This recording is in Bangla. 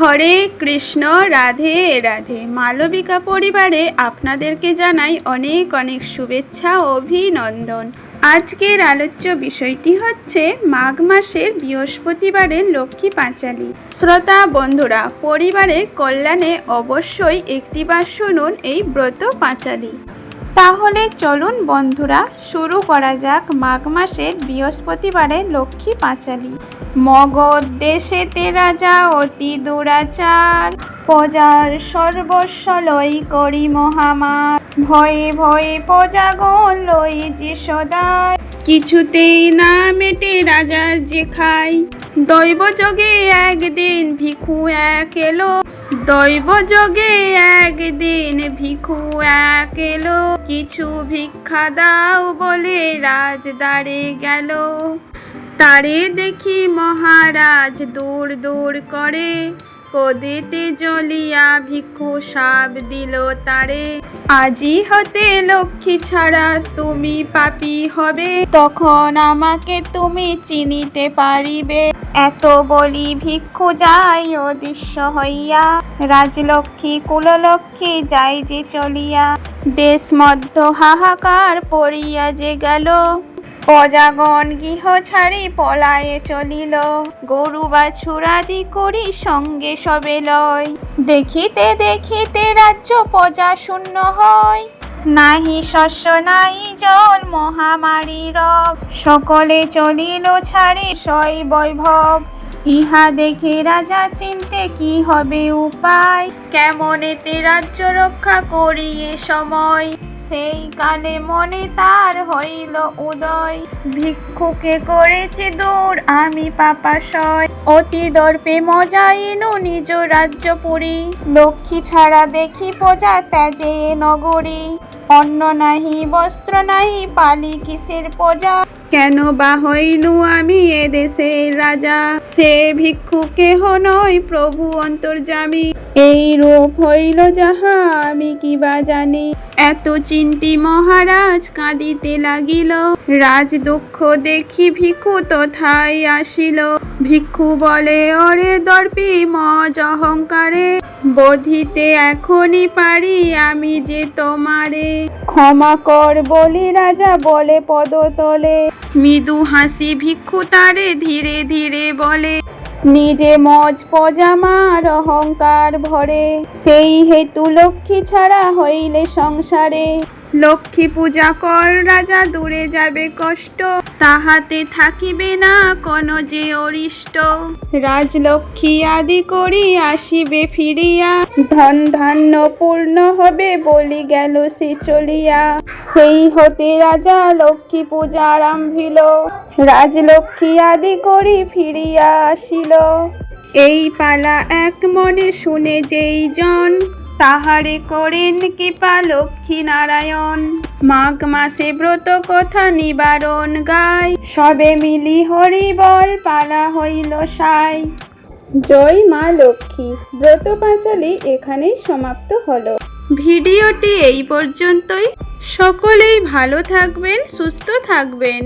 হরে কৃষ্ণ, রাধে রাধে। মালবিকা পরিবারে আপনাদেরকে জানাই অনেক অনেক শুভেচ্ছা অভিনন্দন। আজকের আলোচ্য বিষয়টি হচ্ছে মাঘ মাসের বৃহস্পতিবারের লক্ষ্মী পাঁচালী। শ্রোতা বন্ধুরা, পরিবারের কল্যাণে অবশ্যই একটিবার শুনুন এই ব্রত পাঁচালী। তাহলে চলুন বন্ধুরা, শুরু করা যাক মাঘ মাসের বৃহস্পতিবারে লক্ষ্মী পাঁচালী। মগধ দেশেতে রাজা অতি দুরাচার। প্রজার সর্বস্ব লই করি মহামার ভয়ে ভয়ে প্রজাগণ লই যে সদায় কিছুতেই না মেটে রাজার যে খাই। দৈব যোগে একদিন ভিখু এক এলো। দৈব যোগে একদিন ভিখু এক এলো। কিছু ভিক্ষা দাও বলে রাজ রাজদারে গেল। তারে দেখি মহারাজ দূর দূর করে। কদেতে জ্বলিয়া ভিক্ষু সাপ দিল তারে। আজি হতে লক্ষ্মী ছাড়া তুমি পাপি হবে। তখন আমাকে তুমি চিনিতে পারিবে। এত বলি ভিক্ষু যাই অদৃশ্য হইয়া। রাজলক্ষ্মী, কুললক্ষ্মী যাই যে চলিয়া। দেশ মধ্য হাহাকার পড়িয়া যে গেল। প্রজাগণ গৃহ ছাড়ি পলায়ে চলিল। গরু বা ছুরাদি করি সঙ্গে সবে লয়। দেখিতে দেখিতে রাজ্য প্রজা শূন্য হয়। নাহি শস্য নাই জল, মহামারী রব। সকলে চলিল ছাড়ি সই বৈভব। ইহা দেখে রাজা চিনতে কি হবে উপায়? কেমন এতে রাজ্য রক্ষা করি এ সময়? সেই কালে মনে তার হইল উদয়। ভিক্ষুকে করেছে দূর আমি পাপাশয়। অতি দর্পে মজা এনু নিজ রাজ্য পুরী। লক্ষ্মী ছাড়া দেখি প্রজা ত্যাজে নগরী। অন্ন নাহি, বস্ত্র নাহি, পালি কিসের প্রজা? কেন বা হইনু আমি এ দেশের রাজা? সে ভিক্ষু কেহ নয় প্রভু অন্তর্জামী এই রূপ হইল যাহা আমি কি বা জানি। এত চিন্তি মহারাজ কাঁদিতে লাগিল। রাজ দুঃখ দেখি ভিক্ষু তথায় আসিল। ভিক্ষু বলে, অরে দর্পি, মজ অহংকারে। বোধিতে এখনই পারি আমি যে তোমারে। ক্ষমা কর বলি রাজা বলে পদতলে। মৃদু হাসি ভিক্ষু তারে ধীরে ধীরে বলে। নিজে মজ পজামার অহংকার ভরে। সেই হেতু লক্ষ্মী ছাড়া হইলে সংসারে। লক্ষ্মী পূজা কর রাজা দূরে যাবে কষ্ট। তাহাতে থাকিবে না কোন যে অরিষ্ট। রাজলক্ষ্মী আদি করি আসিবে ফিরিয়া। ধন ধান্য পূর্ণ হবে বলি গেল সে চলিয়া। সেই হতে রাজা লক্ষ্মী পূজা আরম্ভিল। রাজলক্ষ্মী আদি করি ফিরিয়া আসিল। এই পালা এক মনে শুনে যেই জন, তাহারে করেন কৃপা লক্ষ্মী নারায়ণ। মাঘ মাসে ব্রত কথা নিবারণ গাই। সবে মিলি হরি বল পালা হইল সাই। জয় মা লক্ষ্মী ব্রত পাঁচালি এখানেই সমাপ্ত হলো। ভিডিওটি এই পর্যন্তই। সকলেই ভালো থাকবেন সুস্থ থাকবেন।